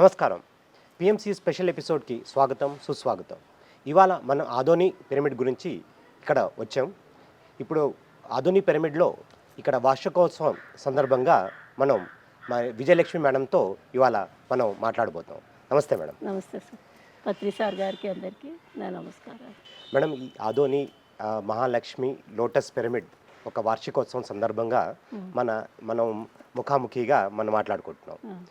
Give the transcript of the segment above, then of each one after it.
నమస్కారం. PMC special ఎపిసోడ్కి స్వాగతం సుస్వాగతం. ఇవాళ మనం ఆదోని పిరమిడ్ గురించి ఇక్కడ వచ్చాం. ఇప్పుడు ఆదోని పిరమిడ్లో ఇక్కడ వార్షికోత్సవం సందర్భంగా మనం మా విజయలక్ష్మి మేడంతో ఇవాళ మనం మాట్లాడబోతాం నమస్తే మేడం. నమస్తే సార్. పత్రి సార్ గారికి అందరికీ నా నమస్కారాలు. మేడం ఈ ఆదోని మహాలక్ష్మి లోటస్ పిరమిడ్ ఒక వార్షికోత్సవం సందర్భంగా మన మనం ముఖాముఖిగా మనం మాట్లాడుకుంటున్నాం.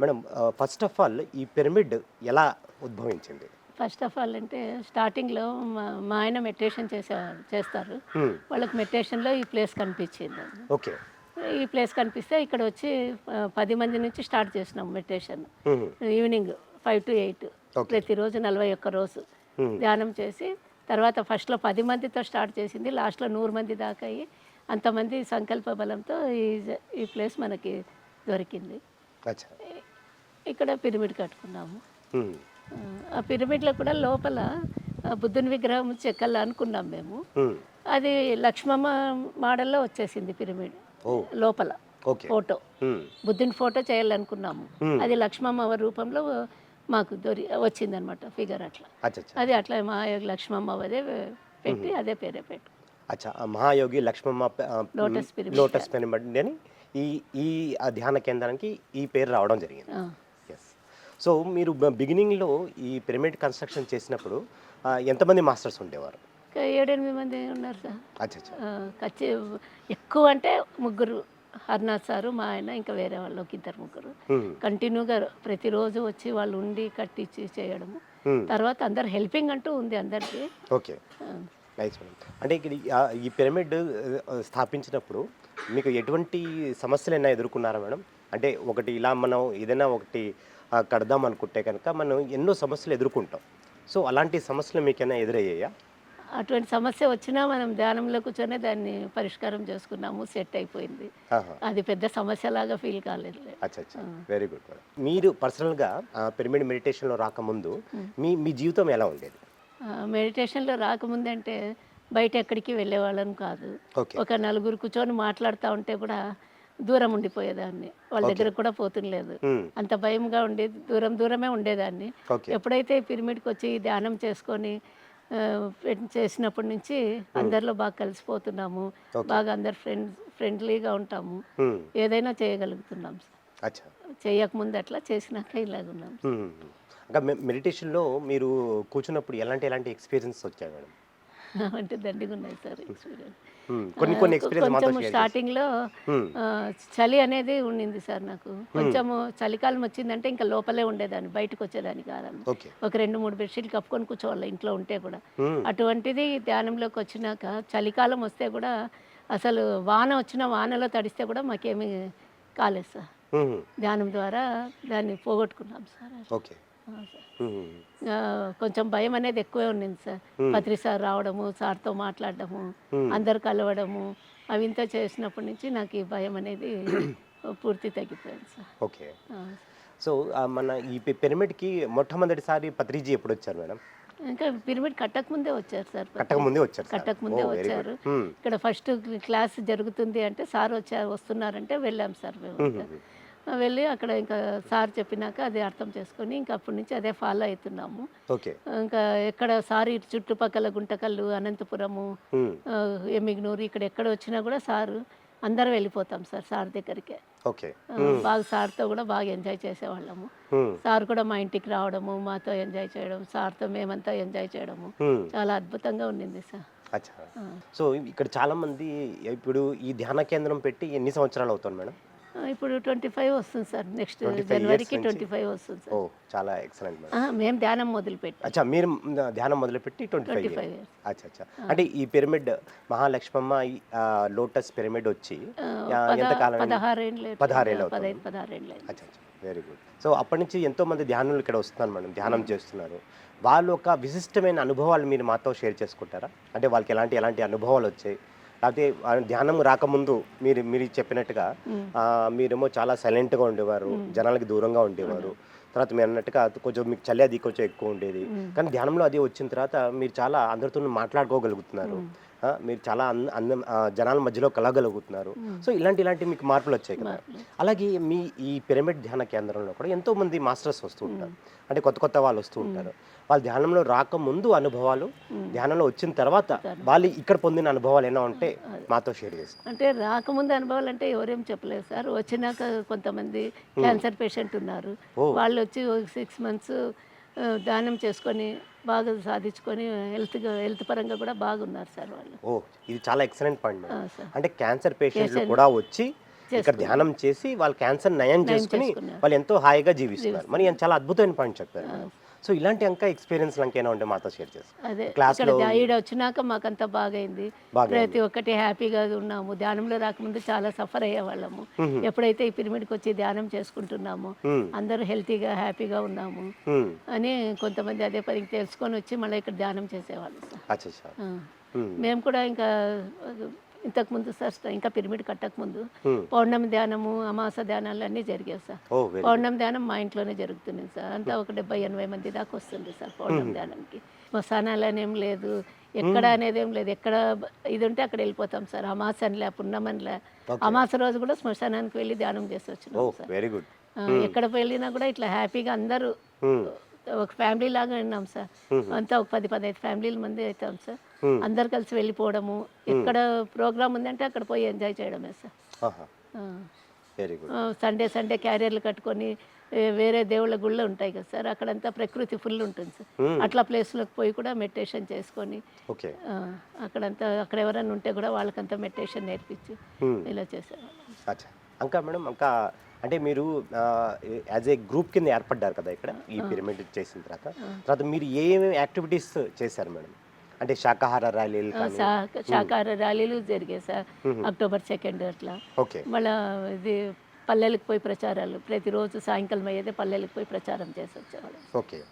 మేడం ఫస్ట్ ఆఫ్ ఆల్ ఈ పిరమిడ్ ఎలా ఉద్భవించింది? ఫస్ట్ ఆఫ్ ఆల్ అంటే స్టార్టింగ్లో మా మా ఆయన మెడిటేషన్ చేసే చేస్తారు. Hmm. వాళ్ళకి మెడిటేషన్లో ఈ ప్లేస్ కనిపించింది. ఓకే. ఈ ప్లేస్ కనిపిస్తే ఇక్కడ వచ్చి పది మంది నుంచి స్టార్ట్ చేసినాం meditation. Evening five to eight. ప్రతిరోజు నలభై ఒక్క రోజు Hmm. ధ్యానం చేసి తర్వాత ఫస్ట్లో పది మందితో స్టార్ట్ చేసింది. లాస్ట్లో నూరు మంది దాకా అయ్యి అంతమంది సంకల్ప బలంతో ఈ ఈ ప్లేస్ మనకి దొరికింది. ఇక్కడ పిరమిడ్ కట్టుకున్నాము. ఆ పిరమిడ్లో కూడా లోపల బుద్ధుని విగ్రహం చెక్కలు అనుకున్నాం మేము. అది లక్ష్మమ్మ మోడల్లో వచ్చేసింది పిరమిడ్. లోపల. ఫోటో. బుద్ధుని ఫోటో చేయాలనుకున్నాము. అది లక్ష్మమ్మ రూపంలో మాకు దొరి వచ్చిందనమాట ఫిగర్ అట్లా. అది అట్లా మా లక్ష్మమ్మ అదే పెట్టి అదే పేరే పెట్టు. అచ్చా Mahayogi Lakshmamma lotus pyramid. Lotus pyramid అని ఈ ఈ ధ్యాన కేంద్రానికి ఈ పేరు రావడం జరిగింది. సో మీరు బిగినింగ్లో ఈ పిరమిడ్ కన్స్ట్రక్షన్ చేసినప్పుడు ఎంతమంది మాస్టర్స్ ఉండేవారు? ఏడెనిమిది మంది ఉన్నారు సార్. ఎక్కువ అంటే ముగ్గురు హర్నాథ్ సారు మా ఆయన ఇంకా వేరే వాళ్ళు ఒక ఇద్దరు ముగ్గురు. కంటిన్యూగా ప్రతిరోజు వచ్చి వాళ్ళు ఉండి కట్టించి చేయడము. తర్వాత అందరు హెల్పింగ్ అంటూ ఉంది అందరికీ. ఓకే. Nice madam. అంటే ఇక్కడ ఈ- పిరమిడ్ స్థాపించినప్పుడు మీకు ఎటువంటి సమస్యలైనా ఎదుర్కొన్నారా మేడం? అంటే ఒకటి ఇలా మనం ఏదైనా ఒకటి కడదాం అనుకుంటే కనుక మనం ఎన్నో సమస్యలు ఎదుర్కొంటాం. సో అలాంటి సమస్యలు మీకైనా ఎదురయ్యాయా? అటువంటి సమస్య వచ్చినా మనం ధ్యానంలో కూర్చొని దాన్ని పరిష్కారం చేసుకున్నాము సెట్ అయిపోయింది. అది పెద్ద సమస్యలాగా ఫీల్ కాలేదు. అచ్చా అచ్చా వెరీ గుడ్ మేడం. మీరు పర్సనల్గా పిరమిడ్ మెడిటేషన్లో రాకముందు మీ మీ జీవితం ఎలా ఉండేది? మెడిటేషన్లో రాకముందంటే బయట ఎక్కడికి వెళ్ళేవాళ్ళం కాదు. ఒక నలుగురు కూర్చొని మాట్లాడుతూ ఉంటే కూడా దూరం ఉండిపోయేదాన్ని. వాళ్ళ దగ్గర కూడా పోతుండలేదు. అంత భయంగా ఉండేది దూరం దూరమే ఉండేదాన్ని. ఎప్పుడైతే పిరమిడ్కి వచ్చి ధ్యానం చేసుకొని చేసినప్పటి నుంచి అందరిలో బాగా కలిసిపోతున్నాము. బాగా అందరు ఫ్రెండ్ ఫ్రెండ్లీగా ఉంటాము. ఏదైనా చేయగలుగుతున్నాం. చేయకముందు అట్లా చేసినాక ఇలాగ ఉన్నాం. మ్మ్. ఇంకా మెడిటేషన్లో మీరు కూర్చున్నప్పుడు ఎలాంటి ఎలాంటి ఎక్స్పీరియన్స్ వచ్చాయి మేడం? అంటే దండిగా ఉన్నాయి సార్ ఎక్స్పీరియన్స్. కొన్ని కొన్ని ఎక్స్పీరియన్స్ కొంచెం మ్మ్. ఆ, చలి అనేది ఉండింది సార్ నాకు. కొంచెము చలికాలం వచ్చిందంటే ఇంకా లోపలే ఉండేదాన్ని బయటకు వచ్చేదాన్ని కాదన్న ఒక రెండు మూడు బెడ్షీట్లు కప్పుకొని కూర్చోవాలి ఇంట్లో ఉంటే కూడా. అటువంటిది ధ్యానంలోకి వచ్చినాక చలికాలం వస్తే కూడా అసలు వాన వచ్చిన వానలో తడిస్తే కూడా మాకేమీ కాలేదు సార్. ధ్యానం ద్వారా దాన్ని పోగొట్టుకున్నాం సార్. ఓకే. కొంచెం భయం అనేది ఎక్కువే ఉండింది సార్. పత్రి సార్ రావడము సార్తో మాట్లాడడము అందరు కలవడము అవి ఇంత చేసినప్పటి నుంచి నాకు ఈ భయం అనేది పూర్తి తగ్గిపోయింది సార్. ఓకే. సో మన ఈ పిరమిడ్కి మొట్టమొదటిసారి పత్రిజీ ఎప్పుడు వచ్చారు మేడం? ఇంకా పిరమిడ్ కట్టక ముందే వచ్చారు సార్ కట్టక ముందే వచ్చారు. కట్టక ముందే. వచ్చారు. ఇక్కడ ఫస్ట్ క్లాస్ జరుగుతుంది అంటే సార్ వచ్చారు వస్తున్నారంటే వెళ్ళాం సార్ మేము. వెళ్ళి అక్కడ ఇంకా సార్ చెప్పినాక అది అర్థం చేసుకొని ఇంకా అప్పటి నుంచి అదే ఫాలో అవుతున్నాము. ఇంకా ఎక్కడ సార్ ఇటు చుట్టుపక్కల గుంటకల్లు అనంతపురము ఎమ్మిగ్నూరు ఇక్కడ ఎక్కడ వచ్చినా కూడా సారు అందరం వెళ్ళిపోతాం సార్ సార్ దగ్గరికే. బాగా సార్తో కూడా బాగా ఎంజాయ్ చేసేవాళ్ళము. సార్ కూడా మా ఇంటికి రావడము మాతో ఎంజాయ్ చేయడం సార్తో మేమంతా ఎంజాయ్ చేయడము. చాలా అద్భుతంగా ఉండింది సార్. సో ఇక్కడ చాలా మంది ఇప్పుడు ఈ ధ్యాన కేంద్రం పెట్టి ఎన్ని సంవత్సరాలు అవుతుంది మేడం? ఇప్పుడు ట్వంటీ ఫైవ్ వస్తుంది సార్ నెక్స్ట్ 25 జనవరికి ట్వంటీ ఫైవ్ వస్తుంది సార్. ఓ చాలా ఎక్సలెంట్ మేము ధ్యానం మొదలుపెట్టి. అచ్చా మీరు ధ్యానం మొదలుపెట్టి ట్వంటీ ఫైవ్ 25 years. అచ్చా అచ్చా. అంటే ఈ పిరమిడ్ మహాలక్ష్మమ్మ లోటస్ పిరమిడ్ వచ్చి ఎంత కాలం పదహారేళ్ళు పదహారేళ్ళు. పదహైదు పదహారేళ్ళు అచ్చా అచ్చా. వెరీ గుడ్ సో అప్పటి నుంచి ఎంతో మంది ధ్యానులు ఇక్కడ వస్తున్నారు మేడం ధ్యానం చేస్తున్నారు. వాళ్ళ ఒక విశిష్టమైన అనుభవాలు మీరు మాతో షేర్ చేసుకుంటారా? అంటే వాళ్ళకి ఎలాంటి ఎలాంటి అనుభవాలు వచ్చాయి? లేకపోతే ధ్యానం రాకముందు మీరు మీరు చెప్పినట్టుగా మీరేమో చాలా సైలెంట్గా ఉండేవారు జనాలకి దూరంగా ఉండేవారు. తర్వాత మీరు అన్నట్టుగా కొంచెం మీకు చలి అది కొంచెం ఎక్కువ ఉండేది. కానీ ధ్యానంలో అది వచ్చిన తర్వాత మీరు చాలా అందరితో మాట్లాడుకోగలుగుతున్నారు. మీరు చాలా అంద జనాల మధ్యలో కలగలుగుతున్నారు. సో ఇలాంటి ఇలాంటి మీకు మార్పులు వచ్చాయి కదా? అలాగే మీ ఈ పిరమిడ్ ధ్యాన కేంద్రంలో కూడా ఎంతో మంది మాస్టర్స్ వస్తూ ఉంటారు. అంటే కొత్త కొత్త వాళ్ళు వస్తూ ఉంటారు. వాళ్ళు ధ్యానంలో రాకముందు అనుభవాలు ధ్యానంలో వచ్చిన తర్వాత వాళ్ళు ఇక్కడ పొందిన అనుభవాలు ఏమైనా ఉంటే మాతో షేర్ చేస్తారు అంటే రాకముందు అనుభవాలు అంటే ఎవరేం చెప్పలేదు సార్. వచ్చినాక కొంతమంది క్యాన్సర్ పేషెంట్ ఉన్నారు. వాళ్ళు వచ్చి సిక్స్ మంత్స్ దానం చేసుకొని బాగా సాధించుకొని హెల్త్గా హెల్త్ పరంగా కూడా బాగున్నారు సార్ వాళ్ళు. ఓ ఇది చాలా ఎక్సలెంట్ పాయింట్ అంటే క్యాన్సర్ పేషెంట్లు కూడా వచ్చి ఇక్కడ ధ్యానం చేసి వాళ్ళ క్యాన్సర్ నయం చేసుకుని. వాళ్ళు ఎంతో హాయిగా జీవిస్తున్నారు. మరి చాలా అద్భుతమైన పాయింట్ చెప్పారు. సో ఇలాంటి ఇంకా ఎక్స్పీరియన్స్ ఇంకేనా ఉంటే మాతో షేర్ చేస్తారు అదే ఈడ వచ్చినాక మాకంతా బాగైంది. బాగా ప్రతి ఒక్కటి హ్యాపీగా ఉన్నాము. ధ్యానంలో రాకముందు చాలా సఫర్ అయ్యేవాళ్ళము. ఎప్పుడైతే ఈ పిరమిడ్కి వచ్చి ధ్యానం చేసుకుంటున్నామో. అందరూ హెల్తీగా హ్యాపీగా ఉన్నాము. అని కొంతమంది అదే పని తెలుసుకొని వచ్చి మళ్ళీ ఇక్కడ ధ్యానం చేసేవాళ్ళు. మేము కూడా ఇంకా ఇంతకు ముందు సార్ ఇంకా పిరమిడ్ కట్టక ముందు హ్మ్. పౌర్ణమి ధ్యానము అమాస ధ్యానాలు అన్నీ జరిగాయి సార్. పౌర్ణమి ధ్యానం మా ఇంట్లోనే జరుగుతుంది సార్. అంతా ఒక డెబ్బై ఎనభై మంది దాకా వస్తుంది సార్ పౌర్ణమి ధ్యానంకి శ్మశానాలు అనేం లేదు ఎక్కడ అనేది ఏం లేదు. ఎక్కడ ఇది ఉంటే అక్కడ వెళ్ళిపోతాం సార్. అమాసనిలే పున్నమనిలే అమాస రోజు కూడా శ్మశానానికి వెళ్ళి ధ్యానం చేసి వచ్చినాం సార్. Very good. ఎక్కడ వెళ్ళినా కూడా ఇట్లా హ్యాపీగా అందరూ ఒక ఫ్యామిలీ లాగా ఉన్నాం సార్. అంతా ఒక పది పదహైదు ఫ్యామిలీల మంది అవుతాం సార్. అందరు కలిసి వెళ్ళిపోవడము. ఎక్కడ ప్రోగ్రామ్ ఉందంటే అక్కడ పోయి ఎంజాయ్ చేయడమే సార్. సండే సండే క్యారియర్లు కట్టుకొని వేరే దేవుళ్ళ గుళ్ళు ఉంటాయి కదా సార్. అక్కడంతా ప్రకృతి ఫుల్ ఉంటుంది సార్. అట్లా ప్లేస్లోకి పోయి కూడా మెడిటేషన్ చేసుకొని అక్కడంతా అక్కడ ఎవరైనా ఉంటే కూడా వాళ్ళకంతా మెడిటేషన్ నేర్పించి ఇలా ఇంకా మేడం ఇంకా అంటే మీరు యాజ్ ఏ గ్రూప్ కింద ఏర్పడ్డారు కదా ఇక్కడ ఈ పిరమిడ్ చేసిన తర్వాత. తర్వాత మీరు ఏమేమి యాక్టివిటీస్ చేశారు మేడం? అంటే శాకాహార ర్యాలీలు శాకాహార ర్యాలీలు జరిగాయి సార్ అక్టోబర్ సెకండ్ అట్లా. మళ్ళా ఇది పల్లెలకు పోయి ప్రచారాలు ప్రతిరోజు సాయంకాలం అయ్యేదే పల్లెలకు పోయి ప్రచారం చేసి వచ్చేవాళ్ళం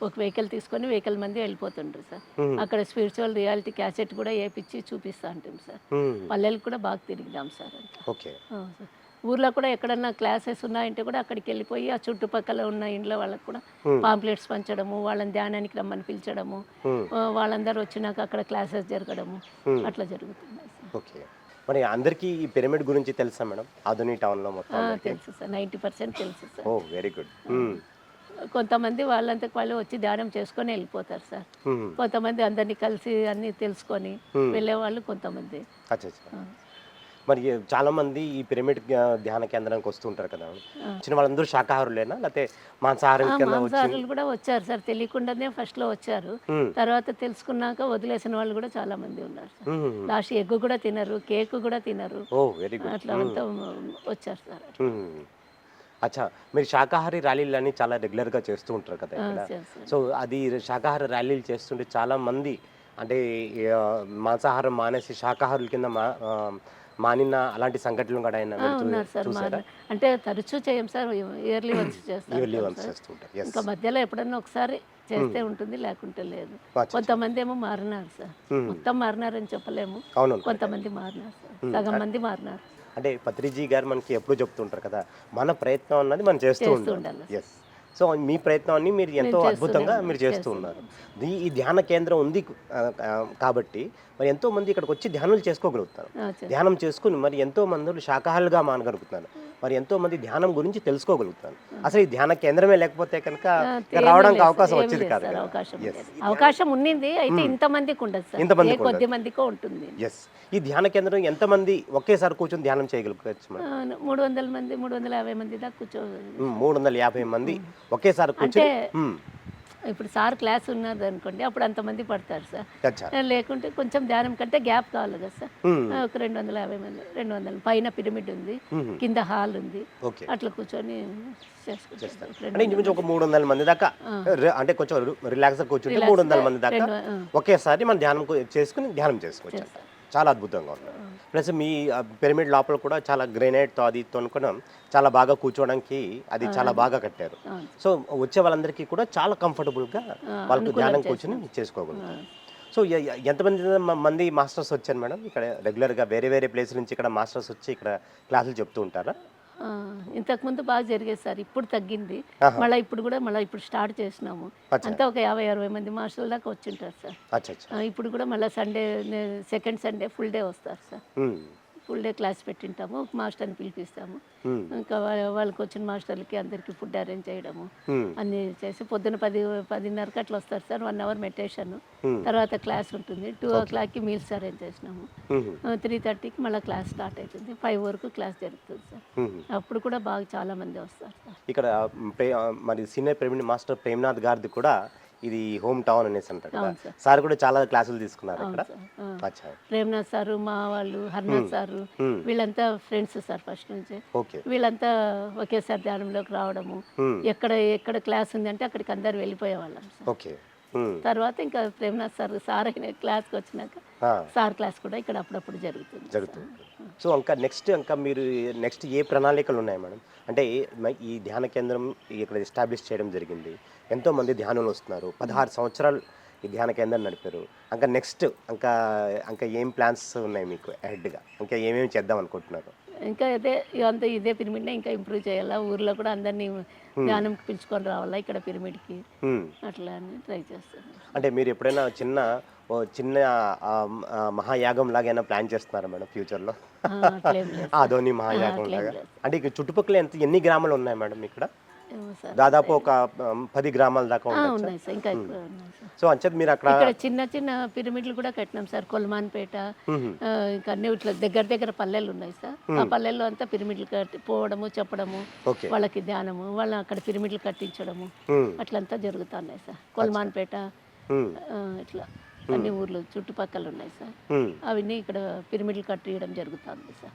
ఒక వెహికల్ తీసుకొని వెహికల్ మంది వెళ్ళిపోతుండ్రు సార్. అక్కడ స్పిరిచువల్ రియాలిటీ క్యాసెట్ కూడా వేపించి చూపిస్తా ఉంటాం సార్. పల్లెలకు కూడా బాగా తిరిగినాం సార్ అంతా. ఓకే. ఆ, సార్. ఊర్లో కూడా ఎక్కడన్నా క్లాసెస్ ఉన్నాయంటే కూడా అక్కడికి వెళ్ళిపోయి ఆ చుట్టుపక్కల ఉన్న ఇండ్ల వాళ్ళకి కూడా పాంప్లెట్స్ పంచడము వాళ్ళని ధ్యానానికి రమ్మని పిలిచడము వాళ్ళందరూ వచ్చినాక అక్కడ క్లాసెస్ జరగడము అట్లా జరుగుతున్నాయి సార్. ఓకే. మరి అందరికీ ఈ పిరమిడ్ గురించి తెలుసా మేడం? ఆధుని టౌన్లో మొత్తం తెలుసు సార్. నైంటీ పర్సెంట్ తెలుసు సార్. ఓ వెరీ గుడ్. కొంతమంది వాళ్ళంతకు వాళ్ళు వచ్చి ధ్యానం చేసుకొని వెళ్ళిపోతారు సార్. కొంతమంది అందరినీ కలిసి అన్ని తెలుసుకొని వెళ్ళే వాళ్ళు కొంతమంది. మరి చాలా మంది ఈ పిరమిడ్ ధ్యా- ధ్యాన కేంద్రానికి వస్తుంటారు కదా. వచ్చిన వాళ్ళందరూ శాకాహారులేనా? లేకపోతే మాంసాహారం కింద మాంసాహారులు కూడా వచ్చారు సార్. తెలియకుండానే ఫస్ట్లో వచ్చారు. తర్వాత తెలుసుకున్నాక వదిలేసిన వాళ్ళు కూడా చాలా మంది ఉన్నారు సార్. లాస్ట్ ఎగ్ కూడా తినరు కేక్ కూడా తినరు. ఓ వెరీ గుడ్ అట్లా అంతా వచ్చారు సార్. అచ్చా మీరు శాకాహారి ర్యాలీలు అని చాలా రెగ్యులర్గా చేస్తూ ఉంటారు కదా ఇక్కడ. సో అది శాకాహార ర్యాలీలు చేస్తుంటే చాలా మంది అంటే మాంసాహారం మానేసి శాకాహారుల కింద మా మానిన అలాంటి సంఘటనలు కూడా ఆయన ఉన్నారు సార్ మా అంటే తరచూ చేయం సార్ ఇయర్లీ వన్స్ చేస్తాం ఇయర్లీ వన్స్ చేస్తుంటారు. ఎస్ ఇంకా మధ్యలో ఎప్పుడన్నా ఒకసారి చేస్తే ఉంటుంది లేకుంటే లేదు. కొంతమంది ఏమో మారినారు సార్. మొత్తం మారినారని చెప్పలేము. అవును కొంతమంది మారినారు సార్. సగం మంది మారినారు. అంటే పత్రిజీ గారు మనకి ఎప్పుడు చెప్తుంటారు కదా మన ప్రయత్నం అన్నది మనం చేస్తూ ఉండాలి. ఉండాలి. ఎస్ సో మీ ప్రయత్నాన్ని మీరు ఎంతో అద్భుతంగా మీరు చేస్తూ ఉన్నారు ఈ- ధ్యాన కేంద్రం ఉంది కాబట్టి మరి ఎంతో మంది ఇక్కడికి వచ్చి ధ్యానాలు చేసుకోగలుగుతారు. ధ్యానం చేసుకుని మరి ఎంతో మంది శాకాహారులుగా మానగలుగుతున్నారు. మరి ఎంతో మంది ధ్యానం గురించి తెలుసుకోగలుగుతారు. అసలు ఈ ధ్యాన కేంద్రమే లేకపోతే కనుక రావడానికి అవకాశం వచ్చేది కాదు అవకాశం ఉన్నింది అయితే ఇంతమందికి ఉండదు ఏ కొద్ది మందికో ఉంటుంది. ఎస్ ఈ ధ్యాన కేంద్రం ఎంతమంది ఒకేసారి కూర్చొని ధ్యానం చేయగలుగుతారు మేడం వందల మంది మూడు వందల యాభై మంది దాకా కూర్చో మ్మ్, మూడు వందల యాభై మంది ఒకేసారి కూర్చొని. ఇప్పుడు సార్ క్లాస్ ఉన్నది అనుకోండి అప్పుడు అంతమంది పడతారు సార్. లేకుంటే కొంచెం ధ్యానం కంటే గ్యాప్ కావాలి కదా సార్. ఒక రెండు వందల యాభై మంది రెండు వందల పైన పిరమిడ్ ఉంది. కింద హాల్ ఉంది. ఓకే. అట్లా కూర్చొని చేసుకుంటారు. ఒక మూడు వందల మంది దాకా అంటే కొంచెం రిలాక్స్ కూర్చుంటే మూడు వందల మంది దాకా. ఒకేసారి మనం ధ్యానం చేసుకుని ధ్యానం చేసుకోవచ్చు. చాలా అద్భుతంగా ఉంది. ప్లస్ మీ పిరమిడ్ లోపల కూడా చాలా గ్రెనేట్తో అది తొనుకుని చాలా బాగా కూర్చోవడానికి అది చాలా బాగా కట్టారు. సో వచ్చే వాళ్ళందరికీ కూడా చాలా కంఫర్టబుల్గా వాళ్ళకి ధ్యానం కూర్చొని చేసుకోగలుగుతారు సో ఎంతమంది మంది మాస్టర్స్ వచ్చారు మేడం? ఇక్కడ రెగ్యులర్గా వేరే వేరే ప్లేస్ నుంచి ఇక్కడ మాస్టర్స్ వచ్చి ఇక్కడ క్లాసులు చెప్తూ ఉంటారా? ఇంతకుముందు బాగా జరిగేది సార్ ఇప్పుడు తగ్గింది. మళ్ళీ ఇప్పుడు కూడా మళ్ళీ ఇప్పుడు స్టార్ట్ చేసినాము. అంతా ఒక యాభై అరవై మంది మాస్టర్ల దాకా వచ్చింటారు సార్. ఇప్పుడు కూడా మళ్ళీ Sunday second Sunday full day వస్తారు సార్. ఫుల్ డే క్లాస్ పెట్టింటాము మాస్టర్ని పిలిపిస్తాము. ఇంకా వాళ్ళకి వచ్చిన మాస్టర్లకి అందరికీ ఫుడ్ అరేంజ్ చేయడము అన్నీ చేసి పొద్దున పది పదిన్నరకి అట్లా వస్తారు సార్ వన్ అవర్ మెడిటేషన్. తర్వాత క్లాస్ ఉంటుంది టూ ఓ క్లాక్కి మీల్స్ అరేంజ్ చేసినాము. త్రీ థర్టీకి మళ్ళీ క్లాస్ స్టార్ట్ అవుతుంది ఫైవ్ వరకు క్లాస్ జరుగుతుంది సార్. అప్పుడు కూడా బాగా చాలా మంది వస్తారు సార్. ఇక్కడ మరి సీనియర్ ప్రేమిణి మాస్టర్ ప్రేమ్నాథ్ గారిది కూడా ఇది హోమ్ టౌన్ అనేసి అంటారు కదా. సార్. కూడా చాలా క్లాసులు తీసుకున్నారు ఇక్కడ. అచ్చా. ప్రేమ్నాథ్ సారు మా వాళ్ళు హర్నాథ్ సారు. వీళ్ళంతా ఫ్రెండ్స్ సార్ ఫస్ట్ నుంచి. ఓకే. వీళ్ళంతా ఒకేసారి ధ్యానంలోకి రావడము. ఎక్కడ ఎక్కడ క్లాస్ ఉంది అంటే అక్కడికి అందరు వెళ్ళిపోయేవాళ్ళం ఓకే. తర్వాత ఇంకా ప్రేమ్నాథ్ సార్ సార్ అయిన క్లాస్కి వచ్చినాక సార్ క్లాస్ కూడా ఇక్కడ అప్పుడప్పుడు జరుగుతుంది జరుగుతుంది. సో ఇంకా నెక్స్ట్ ఇంకా మీరు నెక్స్ట్ ఏ ప్రణాళికలు ఉన్నాయి మేడం? అంటే ఈ ధ్యాన కేంద్రం ఇక్కడ ఎస్టాబ్లిష్ చేయడం జరిగింది? ఎంతో మంది ధ్యానులు వస్తున్నారు. పదహారు సంవత్సరాలు ఈ ధ్యాన కేంద్రం నడిపారు. ఇంకా నెక్స్ట్ ఇంకా ఇంకా ఏం ప్లాన్స్ ఉన్నాయి మీకు హెడ్గా ఇంకా ఏమేమి చేద్దాం అనుకుంటున్నారు? ఇంకా అదే అంత ఇదే పిరమిడ్నే ఇంకా ఇంప్రూవ్ చేయాలా? ఊర్లో కూడా అందరినీ ధ్యానంకి పిలుచుకొని రావాలా ఇక్కడ పిరమిడ్కి హ్మ్. అట్లా అని ట్రై చేస్తాను. అంటే మీరు ఎప్పుడైనా చిన్న ఓ చిన్న మహాయాగం లాగైనా ప్లాన్ చేస్తున్నారా మేడం ఫ్యూచర్లో ఆదోని మహాయాగం లాగా. అంటే ఇక్కడ చుట్టుపక్కల ఎంత ఎన్ని గ్రామాలు ఉన్నాయి మేడం ఇక్కడ? దాదాపు ఒక పది గ్రామాల దాకా ఉన్నాయి సార్ ఇంకా సో అంచేది మీరు అక్కడ చిన్న చిన్న పిరమిడ్లు కూడా కట్టినాం సార్ కొల్మాన్పేట ఇంకా అన్ని ఇట్లా దగ్గర దగ్గర పల్లెలు ఉన్నాయి సార్. ఆ పల్లెల్లో అంతా పిరమిడ్లు కట్టి పోవడము చెప్పడము వాళ్ళకి ధ్యానము వాళ్ళు అక్కడ పిరమిడ్లు కట్టించడము. అట్లంతా జరుగుతున్నాయి సార్. కొల్మాన్పేట ఇట్లా. అన్ని ఊర్లు చుట్టుపక్కల ఉన్నాయి సార్. అవన్నీ ఇక్కడ పిరమిడ్లు కట్టియడం జరుగుతుంది సార్.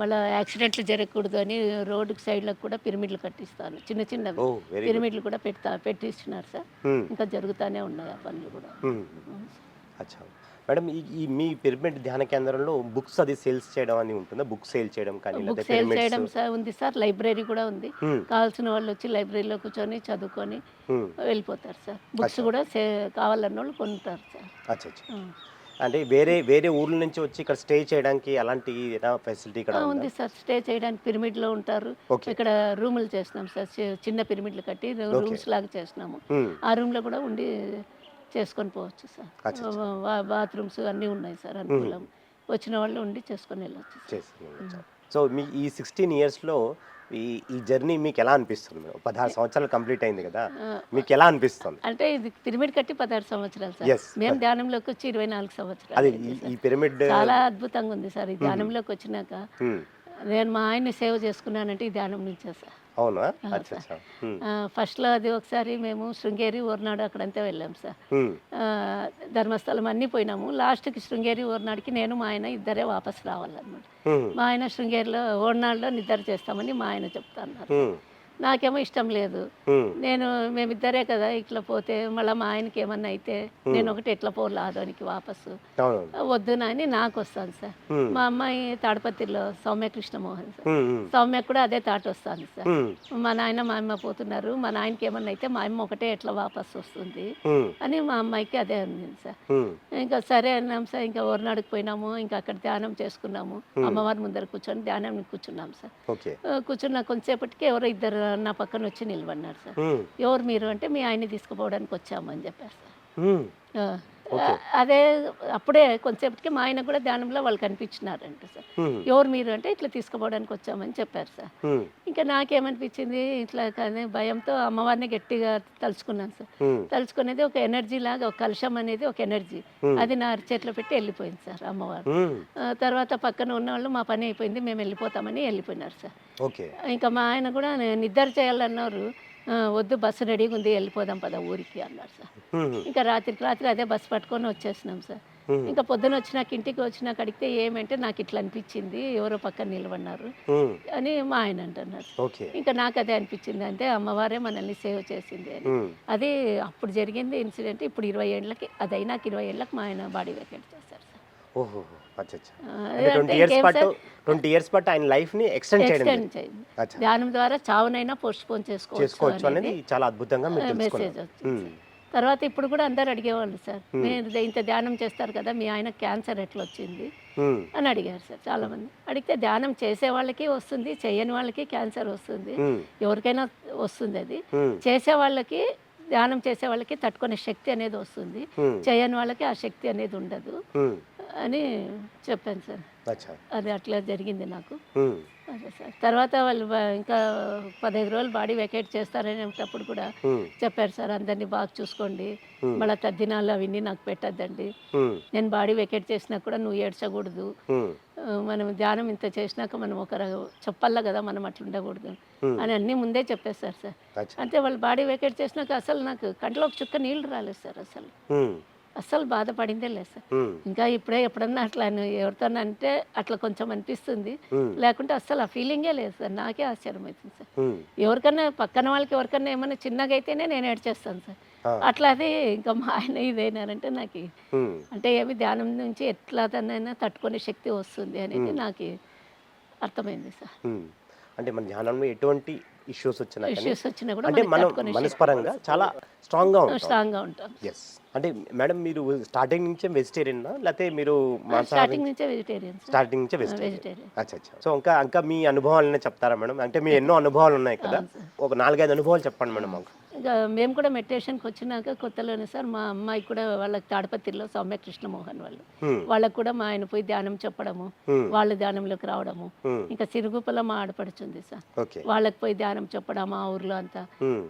మళ్ళా యాక్సిడెంట్లు జరగకూడదు అని రోడ్డుకి సైడ్లకు కూడా పిరమిడ్లు కట్టిస్తాను చిన్న వెరీ పిరమిడ్లు కూడా పెడతా పెట్టిస్తున్నారు సార్. ఇంకా జరుగుతానే ఉన్నాయి ఆ పనులు కూడా. అచ్చా. మేడం ఈ ఈ మీ పిరమిడ్ ధ్యాన కేంద్రంలో బుక్స్ అది సేల్స్ చేయడం అని ఉంటుందా? బుక్ సేల్ చేయడం కానీ బుక్ సేల్ చేయడం సార్ ఉంది సార్ లైబ్రరీ కూడా ఉంది. కావాల్సిన వాళ్ళు వచ్చి లైబ్రరీలో కూర్చొని చదువుకొని. వెళ్ళిపోతారు సార్. బుక్స్ కూడా కావాలన్న వాళ్ళు కొంటారు సార్. అచ్చా. అంటే వేరే వేరే ఊర్ల నుంచి వచ్చి ఇక్కడ స్టే చేయడానికి అలాంటి ఫెసిలిటీ ఇక్కడ ఉందా? సార్. స్టే చేయడానికి పిరమిడ్లో ఉంటారు. ఓకే. ఇక్కడ రూములు చేస్తున్నాం సార్. చిన్న పిరమిడ్లు కట్టి రూమ్స్ లాగా చేస్తున్నాము. ఆ రూమ్లో కూడా ఉండి చేసుకొని పోవచ్చు సార్. బాత్రూమ్స్ అన్నీ ఉన్నాయి సార్ అనుకూలం. వచ్చిన వాళ్ళు ఉండి చేసుకొని వెళ్ళొచ్చు సో మీ ఈ సిక్స్టీన్ ఇయర్స్లో ఈ ఈ జర్నీ మీకు ఎలా అనిపిస్తుంది పదహారు సంవత్సరాలు కంప్లీట్ అయింది కదా మీకు ఎలా అనిపిస్తుంది? అంటే ఇది పిరమిడ్ కట్టి పదహారు సంవత్సరాలు సార్. మేము ధ్యానంలోకి వచ్చి ఇరవై నాలుగు సంవత్సరాలు అది ఈ- పిరమిడ్ చాలా అద్భుతంగా ఉంది సార్ ఈ ధ్యానంలోకి వచ్చినాక. నేను మా ఆయన్ని సేవ చేసుకున్నానంటే ఈ ధ్యానం నుంచే సార్. అవునా? ఫస్ట్లో అది ఒకసారి మేము శృంగేరి ఓర్నాడు అక్కడంతా వెళ్ళాం సార్. ధర్మస్థలం అన్నీ పోయినాము. లాస్ట్కి శృంగేరి ఓర్నాడుకి నేను మా ఆయన ఇద్దరే వాపస్ రావాలన్నమాట. మా ఆయన శృంగేరిలో ఓర్నాడులో నిద్ర చేస్తామని మా ఆయన చెప్తాన్నారు. నాకేమో ఇష్టం లేదు. నేను మేమిద్దరే కదా ఇట్లా పోతే మళ్ళీ మా ఆయనకి ఏమన్నా అయితే నేను ఒకటి ఎట్లా పోలే ఆదోనికి వాపసు. అవునవును. వద్దు అని నాకు వస్తాను సార్. మా అమ్మాయి తాడపత్రిలో సౌమ్య కృష్ణమోహన్ సార్. సౌమ్య కూడా అదే తాట వస్తాను సార్. మా నాయన మా అమ్మ పోతున్నారు. మా నాయనకి ఏమన్నా అయితే మా అమ్మ ఒకటే ఎట్లా వాపస్ వస్తుంది. అని మా అమ్మాయికి అదే అంది సార్. ఇంకా సరే అన్నాం సార్ ఇంకా ఓర్నాడుకు పోయినాము ఇంకా అక్కడ ధ్యానం చేసుకున్నాము. అమ్మవారి ముందర కూర్చొని ధ్యానం కూర్చున్నాం సార్. కూర్చున్న కొంతసేపటికి ఎవరో ఇద్దరు నా పక్కన వచ్చి నిలబడినారు సార్. ఎవరు మీరు? అంటే మీ ఆయన్ని తీసుకుపోవడానికి వచ్చాము అని చెప్పారు సార్. అదే అప్పుడే కొంతసేపటికి మా ఆయన కూడా ధ్యానంలో వాళ్ళు కనిపించినారంట సార్. ఎవరు మీరు అంటే ఇట్లా తీసుకుపోవడానికి వచ్చామని చెప్పారు సార్. ఇంకా నాకేమనిపించింది ఇట్లా కానీ భయంతో అమ్మవారిని గట్టిగా తలుచుకున్నాను సార్. తలుచుకునేది ఒక ఎనర్జీ లాగా ఒక కలుషం అనేది ఒక ఎనర్జీ. అది నా చేతిలో పెట్టి వెళ్ళిపోయింది సార్ అమ్మవారు. తర్వాత పక్కన ఉన్న వాళ్ళు మా పని అయిపోయింది మేము వెళ్ళిపోతామని వెళ్ళిపోయినారు సార్. ఇంకా మా ఆయన కూడా "నేను నిద్ర చేయాలన్నారు. "ఆ, వద్దు బస్సు రెడీగా ఉంది వెళ్ళిపోదాం పద ఊరికి అన్నారు సార్. ఇంకా రాత్రికి రాత్రి అదే బస్సు పట్టుకొని వచ్చేసినాం సార్. ఇంకా పొద్దున వచ్చినాక ఇంటికి వచ్చినాక అడిగితే ఏమంటే నాకు ఇట్లా అనిపించింది ఎవరో పక్కన నిలబడినారు. అని మా ఆయన అంటున్నారు ఇంకా నాకు అదే అనిపించింది అంటే అమ్మవారే మనల్ని సేవ్ చేసింది అని. అది అప్పుడు జరిగింది ఇన్సిడెంట్ ఇప్పుడు ఇరవై ఏళ్ళకి అది అయినాక ఇరవై ఏళ్ళకి మా ఆయన బాడీ వెకెట్ చేశారు సార్ ట్వంటీ ఇయర్స్ ఇంకేం పాటు సార్? ట్వంటీ ఇయర్స్ పాటు ఆయన లైఫ్ని ఎక్స్టెండ్ చేయడం ధ్యానం ద్వారా చావునైనా పోస్ట్ పోన్ చేసుకోవచ్చు అనేది చాలా అద్భుతంగా మెసేజ్. తర్వాత ఇప్పుడు కూడా అందరు అడిగేవాళ్ళు సార్ మీరు ఇంత ధ్యానం చేస్తారు కదా మీ ఆయన క్యాన్సర్ ఎట్లా వచ్చింది అని అడిగారు సార్ చాలామంది. అడిగితే ధ్యానం చేసే వాళ్ళకి వస్తుంది చేయని వాళ్ళకి క్యాన్సర్ వస్తుంది ఎవరికైనా వస్తుంది అది. చేసే వాళ్ళకి ధ్యానం చేసే వాళ్ళకి తట్టుకునే శక్తి అనేది వస్తుంది. చేయని వాళ్ళకి ఆ శక్తి అనేది ఉండదు. అని చెప్పాను సార్. అది అట్లా జరిగింది నాకు. అదే సార్. తర్వాత వాళ్ళు ఇంకా పదహైదు రోజులు బాడీ వెకేట్ చేస్తారనేటప్పుడు కూడా చెప్పారు సార్ అందరినీ బాగా చూసుకోండి. మళ్ళీ తద్దినాలు అవన్నీ నాకు పెట్టద్దండి. నేను బాడీ వెకేట్ చేసినా కూడా నువ్వు ఏడ్చకూడదు. మనం ధ్యానం ఇంత చేసినాక మనం ఒక చెప్పాలా కదా మనం అట్లా ఉండకూడదు. అని అన్నీ ముందే చెప్పేస్తారు సార్. అంతే వాళ్ళు బాడీ వెకేట్ చేసినాక అసలు నాకు కంట్లో ఒక చుక్క నీళ్ళు రాలేదు సార్ అసలు. అస్సలు బాధపడిందే లేదు సార్. ఇంకా ఇప్పుడే ఎప్పుడన్నా అట్లా ఎవరితో అంటే అట్లా కొంచెం అనిపిస్తుంది. లేకుంటే అస్సలు ఆ ఫీలింగే లేదు సార్. నాకే ఆశ్చర్యం అవుతుంది సార్. ఎవరికన్నా పక్కన వాళ్ళకి ఎవరికన్నా ఏమైనా చిన్నగా అయితేనే నేను ఏడ్చేస్తాను సార్. అట్లా అది ఇంకా మా ఆయన ఇదేనారంటే నాకు అంటే ఏమి ధ్యానం నుంచి ఎట్లా తనైనా తట్టుకునే శక్తి వస్తుంది అనేది నాకు అర్థమైంది సార్. అంటే మన ధ్యానంలో ఎటువంటి ఇష్యూస్ వచ్చినా ఇష్యూస్ వచ్చినా కూడా అంటే మనం మనస్పరంగా చాలా స్ట్రాంగ్గా ఉంటాం. స్ట్రాంగ్గా ఉంటాం. ఎస్ అంటే మేడం మీరు స్టార్టింగ్ నుంచే వెజిటేరియన్నా లేకపోతే మీరు స్టార్టింగ్ నుంచే వెజిటేరియన్ స్టార్టింగ్ నుంచే వెజిటేరియన్ వెజిటేరియన్ అచ్చా అచ్చా. సో ఇంకా ఇంకా మీ అనుభవాలనే చెప్తారా మేడం? అంటే మీ ఎన్నో అనుభవాలు ఉన్నాయి కదా. ఒక నాలుగైదు అనుభవాలు చెప్పండి మేడం మాకు. మేము కూడా మెడిటేషన్కి వచ్చినాక కొత్తలోనే సార్ మా అమ్మాయి కూడా వాళ్ళకి తాడపత్రిలో సౌమ్య కృష్ణమోహన్ వాళ్ళు. వాళ్ళకు కూడా మా ఆయన పోయి ధ్యానం చెప్పడము. వాళ్ళ ధ్యానంలోకి రావడము. ఇంకా సిరుగుపల మా ఆడపడుచుంది సార్ వాళ్ళకి పోయి ధ్యానం చెప్పడం ఆ ఊర్లో అంతా.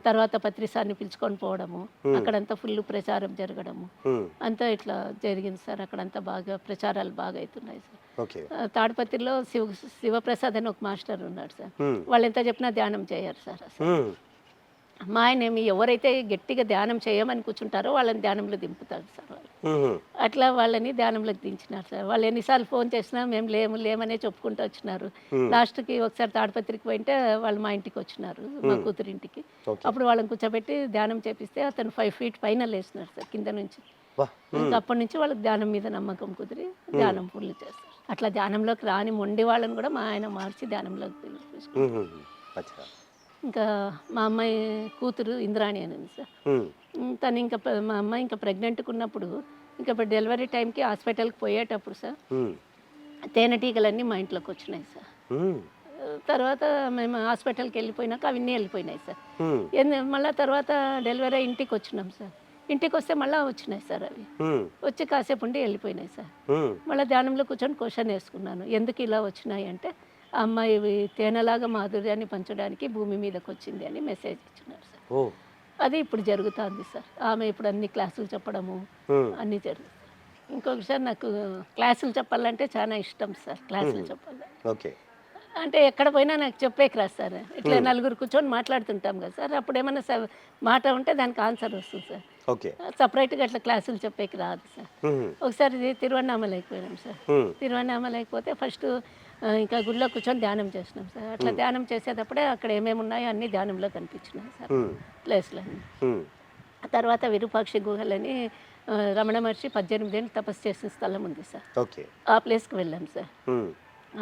తర్వాత పత్రిసాన్ని పిలుచుకొని పోవడము అక్కడంతా ఫుల్ ప్రచారం జరగడము. అంతా ఇట్లా జరిగింది సార్ అక్కడంతా బాగా ప్రచారాలు బాగా అవుతున్నాయి సార్ తాడిపత్రిలో శివ శివప్రసాద్ అని ఒక మాస్టర్ ఉన్నాడు సార్. వాళ్ళు ఎంత చెప్పినా ధ్యానం చేయరు సార్ అసలు మా ఆయన ఏమి ఎవరైతే గట్టిగా ధ్యానం చేయమని కూర్చుంటారో వాళ్ళని ధ్యానంలో దింపుతారు సార్ వాళ్ళు. అట్లా వాళ్ళని ధ్యానంలోకి దించినారు సార్. వాళ్ళు ఎన్నిసార్లు ఫోన్ చేసినా మేము లేము లేమనే చెప్పుకుంటూ వచ్చినారు. లాస్ట్కి ఒకసారి తాడిపత్రికి పోయింటే వాళ్ళు మా ఇంటికి వచ్చినారు మా కూతురి ఇంటికి Okay. అప్పుడు వాళ్ళని కూర్చోబెట్టి ధ్యానం చేపిస్తే అతను ఫైవ్ ఫీట్ పైన లేచినారు సార్ కింద నుంచి. అప్పటి నుంచి వాళ్ళకి ధ్యానం మీద నమ్మకం కుదిరి ధ్యానం ఫుల్ చేస్తారు. అట్లా ధ్యానంలోకి రాని మొండి వాళ్ళని కూడా మా ఆయన మార్చి ధ్యానంలోకి తీసుకు. అచ్చా ఇంకా మా అమ్మాయి కూతురు ఇంద్రాణి అని ఉంది సార్ తను ఇంకా మా అమ్మాయి ఇంకా ప్రెగ్నెంట్గా ఉన్నప్పుడు ఇంకా ఇప్పుడు డెలివరీ టైంకి హాస్పిటల్కి పోయేటప్పుడు సార్. తేనెటీగలన్నీ మా ఇంట్లోకి వచ్చినాయి సార్. తర్వాత మేము హాస్పిటల్కి వెళ్ళిపోయినాక అవన్నీ వెళ్ళిపోయినాయి సార్ మళ్ళా తర్వాత డెలివరీ ఇంటికి వచ్చినాం సార్ ఇంటికి వస్తే మళ్ళీ వచ్చినాయి సార్ అవి. వచ్చి కాసేపు ఉండి వెళ్ళిపోయినాయి సార్. మళ్ళీ ధ్యానంలో కూర్చొని క్వశ్చన్ వేసుకున్నాను ఎందుకు ఇలా వచ్చినాయి అంటే అమ్మాయి తేనెలాగా మాధుర్యాన్ని పంచడానికి భూమి మీదకి వచ్చింది అని మెసేజ్ ఇచ్చినారు సార్. అది ఇప్పుడు జరుగుతుంది సార్. ఆమె ఇప్పుడు అన్ని క్లాసులు చెప్పడము. అన్నీ జరుగుతాయి. ఇంకొకసారి నాకు క్లాసులు చెప్పాలంటే చాలా ఇష్టం సార్ క్లాసులు చెప్పాలి ఓకే. అంటే ఎక్కడ పోయినా నాకు చెప్పేకి రాదు సార్. ఇట్లా నలుగురు కూర్చొని మాట్లాడుతుంటాం కదా సార్. అప్పుడు ఏమైనా స- మాట ఉంటే దానికి ఆన్సర్ వస్తుంది సార్. ఓకే. సపరేట్గా అట్లా క్లాసులు చెప్పేకి రాదు సార్. ఒకసారి ఇది తిరువన్నామలైకి పోయినాం సార్. తిరువన్నామలైకి పోతే ఫస్ట్ ఇంకా గుళ్ళో కూర్చొని ధ్యానం చేసినాం సార్. అట్లా ధ్యానం చేసేటప్పుడే అక్కడ ఏమేమి ఉన్నాయో అన్ని ధ్యానంలో కనిపించినాయి సార్. ప్లేస్లన్నీ. ఆ తర్వాత విరూపాక్షి గుహలని రమణ మహర్షి పద్దెనిమిది ఏళ్ళు తపస్సు చేసిన స్థలం ఉంది సార్. ఆ ప్లేస్కి వెళ్ళాం సార్.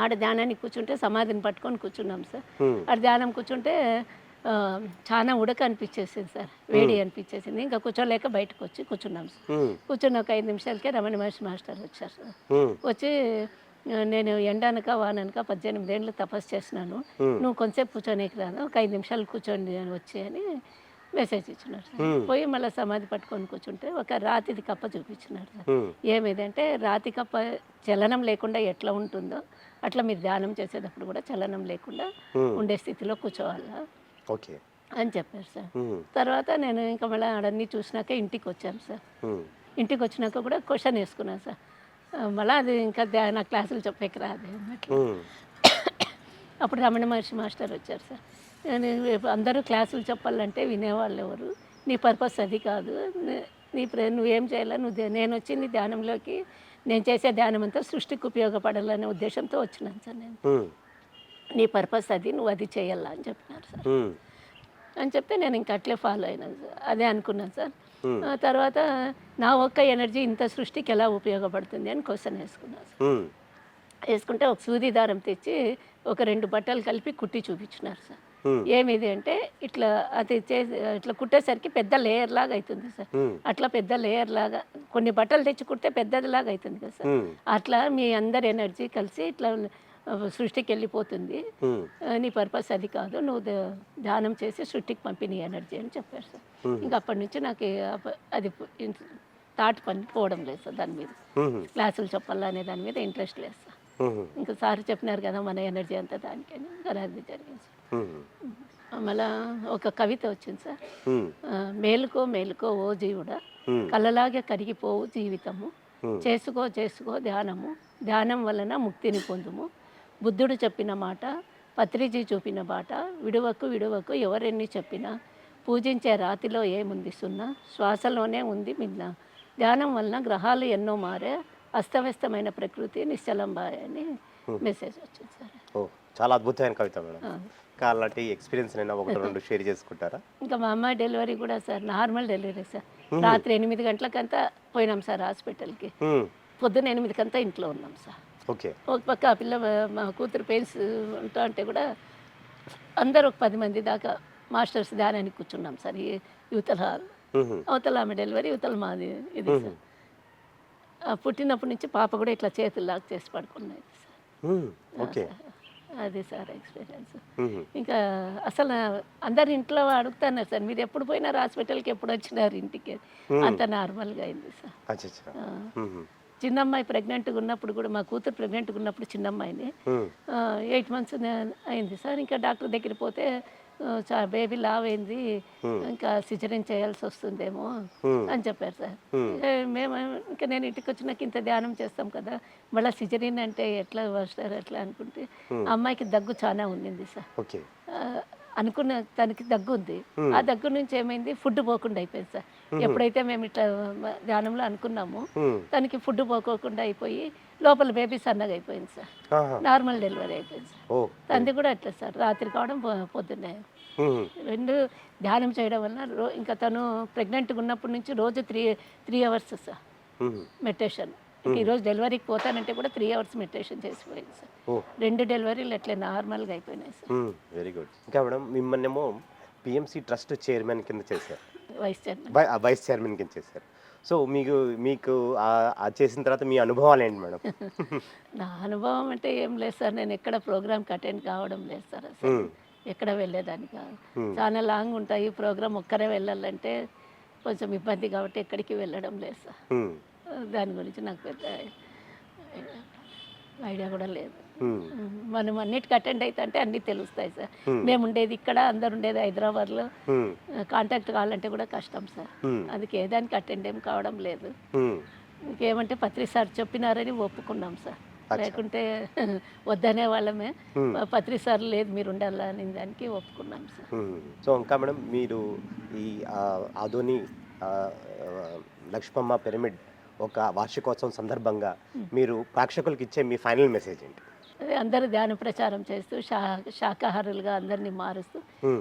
ఆడ ధ్యానానికి కూర్చుంటే సమాధిని పట్టుకొని కూర్చున్నాం సార్. ఆడ ధ్యానం కూర్చుంటే చాలా ఉడక అనిపించేసింది సార్. వేడి అనిపించేసింది. ఇంకా కూర్చోలేక బయటకు వచ్చి కూర్చున్నాం సార్. కూర్చున్న ఒక ఐదు నిమిషాలకే రమణ మహర్షి మాస్టర్ వచ్చారు సార్. వచ్చి నేను ఎండనక వాననక పద్దెనిమిది ఏళ్ళు తపస్సు చేసినాను. నువ్వు కొంచెంసేపు కూర్చోనేకి రాను ఒక ఐదు నిమిషాలు కూర్చోండి అని వచ్చి అని మెసేజ్ ఇచ్చినారు సార్. పోయి మళ్ళీ సమాధి పట్టుకొని కూర్చుంటే ఒక రాతిది కప్ప చూపించినారు సార్. ఏమిదంటే రాతి కప్ప చలనం లేకుండా ఎట్లా ఉంటుందో అట్లా మీరు ధ్యానం చేసేటప్పుడు కూడా చలనం లేకుండా. ఉండే స్థితిలో కూర్చోవాలా ఓకే. అని చెప్పారు సార్. తర్వాత నేను ఇంకా మళ్ళీ ఆడన్నీ చూసినాక ఇంటికి వచ్చాను సార్. ఇంటికి వచ్చినాక కూడా క్వశ్చన్ వేసుకున్నాను సార్. మళ్ళీ అది ఇంకా నా క్లాసులు చెప్పేకి రాదు అన్నట్లు. అప్పుడు రమణ మహర్షి మాస్టర్ వచ్చారు సార్. నేను అందరూ క్లాసులు చెప్పాలంటే వినేవాళ్ళు ఎవరు? నీ పర్పస్ అది కాదు. నే- నీ ప్రే నువ్వేం చేయాలి? నువ్వు నేను వచ్చింది ధ్యానంలోకి. నేను చేసే ధ్యానం అంతా సృష్టికి ఉపయోగపడాలనే ఉద్దేశంతో వచ్చినాను సార్ నేను. నీ పర్పస్ అది నువ్వు అది చేయాలా అని చెప్పినారు సార్. అని చెప్తే నేను ఇంకా అట్లే ఫాలో అయినాను సార్ అదే అనుకున్నాను సార్ తర్వాత నా ఒక్క ఎనర్జీ ఇంత సృష్టికి ఎలా ఉపయోగపడుతుంది అని క్వశ్చన్ వేసుకున్నాను సార్. వేసుకుంటే ఒక సూది దారం తెచ్చి ఒక రెండు బట్టలు కలిపి కుట్టి చూపించినారు సార్. ఏమిది అంటే ఇట్లా అది చేసి ఇట్లా కుట్టేసరికి పెద్ద లేయర్ లాగా అవుతుంది సార్. అట్లా పెద్ద లేయర్ లాగా కొన్ని బట్టలు తెచ్చి కుడితే పెద్దది లాగా అవుతుంది కదా సార్. అట్లా మీ అందరి ఎనర్జీ కలిసి ఇట్లా సృష్టికి వెళ్ళిపోతుంది నీ పర్పస్ అది కాదు. నువ్వు ధ్యానం చేసి సృష్టికి పంపిణీ ఎనర్జీ అని చెప్పారు సార్. ఇంకా అప్పటి నుంచి నాకు అది థాట్ పని పోవడం లేదు సార్ దాని మీద. క్లాసులు చెప్పాలా అనే దాని మీద ఇంట్రెస్ట్ లేదు సార్. ఇంకా సార్ చెప్పినారు కదా మన ఎనర్జీ అంతా దానికని. ఇంకా అది జరిగింది సార్. మళ్ళా ఒక కవిత వచ్చింది సార్. మేలుకో మేలుకో ఓ జీవుడా. కళ్ళలాగే కరిగిపోవు జీవితము. చేసుకో చేసుకో ధ్యానము. ధ్యానం వలన ముక్తిని పొందుము. బుద్ధుడు చెప్పిన మాట పత్రిజీ చూపిన బాట విడువకు విడువకు ఎవరెన్ని చెప్పినా పూజించే రాతిలో ఏముంది సున్నా శ్వాసలోనే ఉంది మిన్న. ధ్యానం వలన గ్రహాలు ఎన్నో మారే అస్తవ్యస్తమైన ప్రకృతి నిశ్చలంబాయ్ అని మెసేజ్ వచ్చింది సార్. చాలా అద్భుతమైన కవిత మేడం. ఇంకా అలాంటి ఎక్స్పీరియన్స్ నేను ఒకటి రెండు షేర్ చేసుకుంటారా? ఇంకా మా అమ్మాయి డెలివరీ కూడా సార్ నార్మల్ డెలివరీ సార్. రాత్రి ఎనిమిది గంటలకంతా పోయినాం సార్ హాస్పిటల్కి. Hmm. పొద్దున్న ఎనిమిదికంతా ఇంట్లో ఉన్నాం సార్. ఓకే. ఒక పక్క ఆ పిల్ల మా- కూతురు పెయిన్స్ ఉంటా అంటే కూడా అందరూ ఒక పది మంది దాకా మాస్టర్స్ ధ్యానానికి కూర్చున్నాం సార్ ఈ యువతల. అవతల ఆమె డెలివరీ యువతల మాది ఇది సార్. పుట్టినప్పటి నుంచి పాప కూడా ఇట్లా చేతులు లాక్ చేసి పడుకున్నది సార్. ఓకే. అది సార్ ఎక్స్పీరియన్స్. ఇంకా అసలు అందరు ఇంట్లో అడుగుతున్నారు సార్ మీరు ఎప్పుడు పోయినారు హాస్పిటల్కి ఎప్పుడు వచ్చినారు ఇంటికి? అంత నార్మల్గా అయింది సార్. చిన్నమ్మాయి ప్రెగ్నెంట్గా ఉన్నప్పుడు కూడా మా కూతురు ప్రెగ్నెంట్గా ఉన్నప్పుడు చిన్నమ్మాయిని. ఎయిట్ మంత్స్ అయింది సార్. ఇంకా డాక్టర్ దగ్గర పోతే బేబీ లావ్ అయింది. ఇంకా సిజరిన్ చేయాల్సి వస్తుందేమో. అని చెప్పారు సార్. మేము ఇంకా నేను ఇంటికి వచ్చినాక ఇంత ధ్యానం చేస్తాం కదా మళ్ళీ సిజరిన్ అంటే ఎట్లా వస్తారు ఎట్లా అనుకుంటే అమ్మాయికి దగ్గు చాలా ఉండింది సార్. అనుకున్న తనకి దగ్గు ఉంది ఆ దగ్గు నుంచి ఏమైంది? ఫుడ్ పోకుండా అయిపోయింది సార్. ఎప్పుడైతే మేము ఇట్లా ధ్యానంలో అనుకున్నామో. తనకి ఫుడ్ పోకోకుండా అయిపోయి లోపల బేబీ సన్నగా అయిపోయింది సార్. నార్మల్ డెలివరీ అయిపోయింది సార్. తంది కూడా అట్లా సార్. రాత్రి కావడం పొద్దున్నే. రెండు ధ్యానం చేయడం వల్ల ఇంకా తను ప్రెగ్నెంట్గా ఉన్నప్పటి నుంచి రోజు three three hours sir. Meditation. ఈరోజు డెలివరీకి పోతానంటే కూడా త్రీ అవర్స్ మెడిటేషన్ చేసిపోయింది సార్. రెండు డెలివరీలు అట్లే నార్మల్గా అయిపోయినాయి సార్. Very good. ఇంకా మేడం మిమ్మల్ని ఏమో పిఎంసి ట్రస్ట్ చైర్మన్ కింద చేశారు. Vice chairman. వైస్ చైర్మన్ కింద చేశారు. సో మీకు మీకు చేసిన తర్వాత మీ అనుభవాలు ఏంటి మేడం? నా అనుభవం అంటే ఏం లేదు సార్. నేను ఎక్కడ ప్రోగ్రామ్కి అటెండ్ కావడం లేదు సార్ అసలు. ఎక్కడ వెళ్ళేదాన్ని కాదు. చాలా లాంగ్ ఉంటాయి. ప్రోగ్రామ్ ఒక్కరే వెళ్ళాలంటే కొంచెం ఇబ్బంది కాబట్టి ఎక్కడికి వెళ్ళడం లేదు సార్. దాని గురించి నాకు పెద్ద ఐడియా కూడా లేదు. మనం అన్నిటికి అటెండ్ అయితే అంటే అన్నీ తెలుస్తాయి సార్. మేము ఉండేది ఇక్కడ అందరు ఉండేది హైదరాబాద్లో. కాంటాక్ట్ కావాలంటే కూడా కష్టం సార్. అందుకే దానికి అటెండ్ ఏం కావడం లేదు. ఇంకేమంటే పత్రి సార్ చెప్పినారని ఒప్పుకున్నాం సార్. లేకుంటే వద్దనే వాళ్ళమే. పత్రి సార్ లేదు మీరు ఉండాలా అని దానికి ఒప్పుకున్నాం సార్. సో ఇంకా మేడం మీరు ఈ ఆ, ఆదోని ఆ, ఆ, లక్ష్మమ్మ పిరమిడ్ ఒక వార్షికోత్సవం సందర్భంగా మీరు ప్రేక్షకులకు ఇచ్చే మీ ఫైనల్ మెసేజ్ ఏంటి? అదే అందరూ ధ్యాన ప్రచారం చేస్తూ శా శాకాహారులుగా అందరినీ మారుస్తూ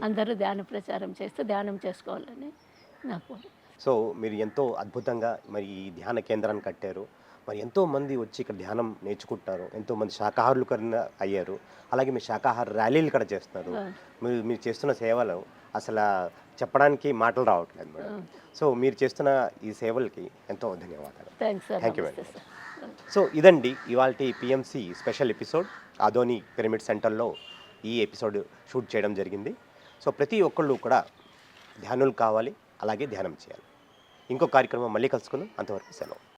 అందరూ ధ్యాన ప్రచారం చేస్తూ ధ్యానం చేసుకోవాలని నా కోరిక సో మీరు ఎంతో అద్భుతంగా మరి ఈ ధ్యాన కేంద్రాన్ని కట్టారు. మరి ఎంతో మంది వచ్చి ఇక్కడ ధ్యానం నేర్చుకుంటున్నారు ఎంతో మంది శాకాహారులు కన్నా అయ్యారు. అలాగే మీరు శాకాహార ర్యాలీలు కూడా చేస్తున్నారు. మీరు మీరు చేస్తున్న సేవలు అసలు చెప్పడానికి మాటలు రావట్లేదు మేడం. సో మీరు చేస్తున్న ఈ సేవలకి ఎంతో ధన్యవాదాలు. నమస్తే madam. సార్. సో ఇదండి ఇవాళ PMC special episode Adoni pyramid సెంటర్లో ఈ ఎపిసోడ్ షూట్ చేయడం జరిగింది. సో ప్రతి ఒక్కళ్ళు కూడా ధ్యానులు కావాలి అలాగే ధ్యానం చేయాలి. ఇంకో కార్యక్రమం మళ్ళీ కలుసుకుందాం. అంతవరకు సెలవు.